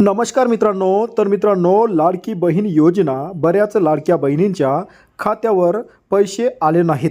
नमस्कार मित्रांनो तर मित्रांनो लाडकी बहीण योजना बऱ्याच लाडक्या बहिणींच्या खात्यावर पैसे आले नाहीत.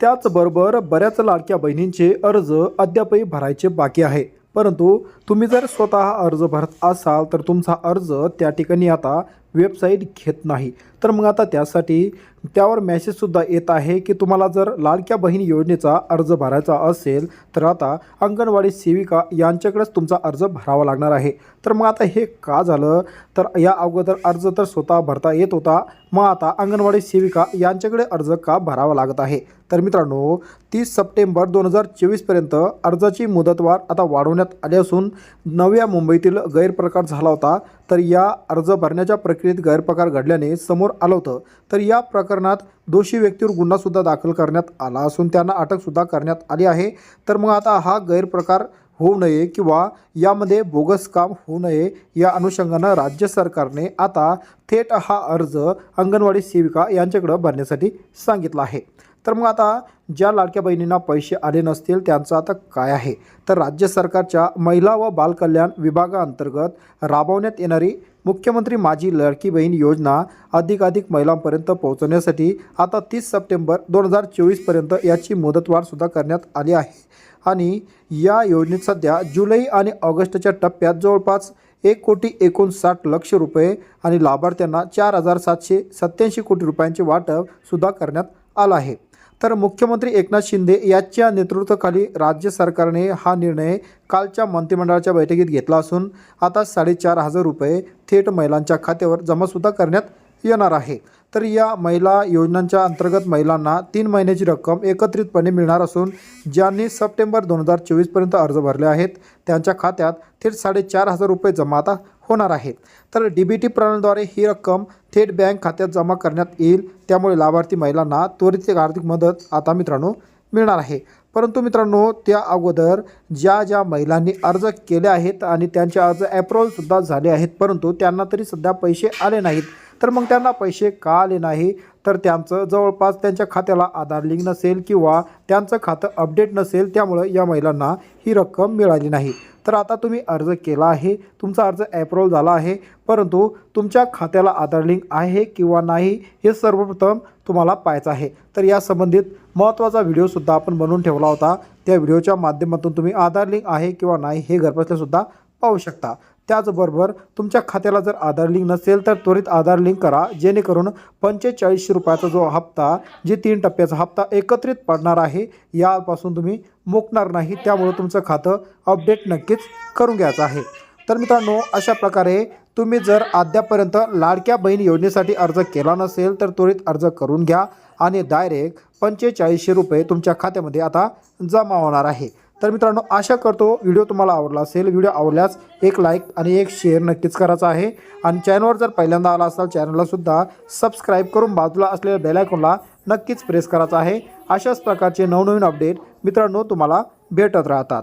त्याचबरोबर बऱ्याच लाडक्या बहिणींचे अर्ज अद्यापही भरायचे बाकी आहे. परंतु तुम्ही जर स्वतः अर्ज भरत असाल तर तुमचा अर्ज त्या ठिकाणी आता वेबसाईट घेत नाही. तर मग आता त्यासाठी त्यावर मेसेजसुद्धा येत आहे की तुम्हाला जर लाडक्या बहीण योजनेचा अर्ज भरायचा असेल तर आता अंगणवाडी सेविका यांच्याकडेच तुमचा अर्ज भरावा लागणार आहे. तर मग आता हे का झालं? तर या अगोदर अर्ज तर स्वतः भरता येत होता. मग आता अंगणवाडी सेविका यांच्याकडे अर्ज का भरावा लागत आहे? तर मित्रांनो तीस सप्टेंबर दोन हजार चोवीसपर्यंत अर्जाची मुदतवाढ आता वाढवण्यात आली असून नव्या मुंबईतील गैरप्रकार झाला होता. तर या अर्ज भरण्याच्या प्रक्रियेत गैरप्रकार घडल्याने समोर आलं होतं तर या प्रकरणात दोषी व्यक्तीवर गुन्हासुद्धा दाखल करण्यात आला असून त्यांना अटकसुद्धा करण्यात आली आहे. तर मग आता हा गैरप्रकार होऊ नये किंवा यामध्ये बोगस काम होऊ नये या अनुषंगानं राज्य सरकारने आता थेट हा अर्ज अंगणवाडी सेविका यांच्याकडं भरण्यासाठी सांगितला आहे. तर मग आता ज्या लाडक्या बहिणींना पैसे आले नसतील त्यांचं आता काय आहे? तर राज्य सरकारच्या महिला व बालकल्याण विभागाअंतर्गत राबवण्यात येणारी मुख्यमंत्री माझी लडकी बहीण योजना अधिकाधिक महिलांपर्यंत पोहोचवण्यासाठी आता तीस सप्टेंबर दोन हजार चोवीसपर्यंत याची मुदतवाढसुद्धा करण्यात आली आहे. आणि या योजनेत सध्या जुलै आणि ऑगस्टच्या टप्प्यात जवळपास एक कोटी एकोणसाठ लक्ष रुपये आणि लाभार्थ्यांना चार हजार सातशे सत्याऐंशी कोटी रुपयांचे वाटपसुद्धा करण्यात आलं आहे. तर मुख्यमंत्री एकनाथ शिंदे याच्या नेतृत्वाखाली राज्य सरकारने हा निर्णय कालच्या मंत्रिमंडळाच्या बैठकीत घेतला असून आता साडेचार हजार रुपये थेट महिलांच्या खात्यावर जमासुद्धा करण्यात येणार आहे. तर या महिला योजनांच्या अंतर्गत महिलांना तीन महिन्याची रक्कम एकत्रितपणे मिळणार असून ज्यांनी सप्टेंबर दोन हजार चोवीसपर्यंत अर्ज भरले आहेत त्यांच्या खात्यात थेट साडेचार हजार रुपये जमा आता होणार आहे. तर डी बी टी प्रणालीद्वारे ही रक्कम थेट बँक खात्यात जमा करण्यात येईल. त्यामुळे लाभार्थी महिलांना त्वरित आर्थिक मदत आता मित्रांनो मिळणार आहे. परंतु मित्रांनो त्या अगोदर ज्या ज्या महिलांनी अर्ज केले आहेत आणि त्यांचे अर्ज ॲप्रुव्हलसुद्धा झाले आहेत परंतु त्यांना तरी सध्या पैसे आले नाहीत. तर मग त्यांना पैसे का आले नाही? तर त्यांचं जवळपास त्यांच्या खात्याला आधार लिंक नसेल किंवा त्यांचं खातं अपडेट नसेल त्यामुळं या महिलांना ही रक्कम मिळाली नाही. तर आता तुम्ही अर्ज केला आहे. तुमचा अर्ज ॲप्रुव्हल झाला आहे. परंतु तुमच्या खात्याला आधार लिंक आहे किंवा नाही हे सर्वप्रथम तुम्हाला पाहायचं आहे. तर या संबंधित महत्त्वाचा व्हिडिओसुद्धा आपण बनवून ठेवला होता. त्या व्हिडिओच्या माध्यमातून तुम्ही आधार लिंक आहे किंवा नाही हे घरबसल्यासुद्धा पाहू शकता. त्याचबरोबर तुमच्या खात्याला जर आधार लिंक नसेल तर त्वरित आधार लिंक करा जेणेकरून पंचेचाळीसशे रुपयाचा जो हप्ता जे तीन टप्प्याचा हप्ता एकत्रित पडणार आहे यापासून तुम्ही मुकणार नाही. त्यामुळे तुमचं खातं अपडेट नक्कीच करून घ्यायचं आहे. तर मित्रांनो अशा प्रकारे तुम्ही जर अद्यापर्यंत लाडक्या बहीण योजनेसाठी अर्ज केला नसेल तर त्वरित अर्ज करून घ्या आणि डायरेक्ट पंचेचाळीसशे रुपये तुमच्या खात्यामध्ये आता जमा होणार आहे. तर मित्रांनो आशा करतो व्हिडिओ तुम्हाला आवडला असेल. व्हिडिओ आवडल्यास एक लाईक आणि एक शेअर नक्कीच करायचा आहे. आणि चॅनलवर जर पहिल्यांदा आला असाल चॅनललासुद्धा सबस्क्राईब करून बाजूला असलेल्या बेलायकॉनला नक्कीच प्रेस करायचा आहे. अशाच प्रकारचे नवनवीन अपडेट मित्रांनो तुम्हाला भेटत राहतात.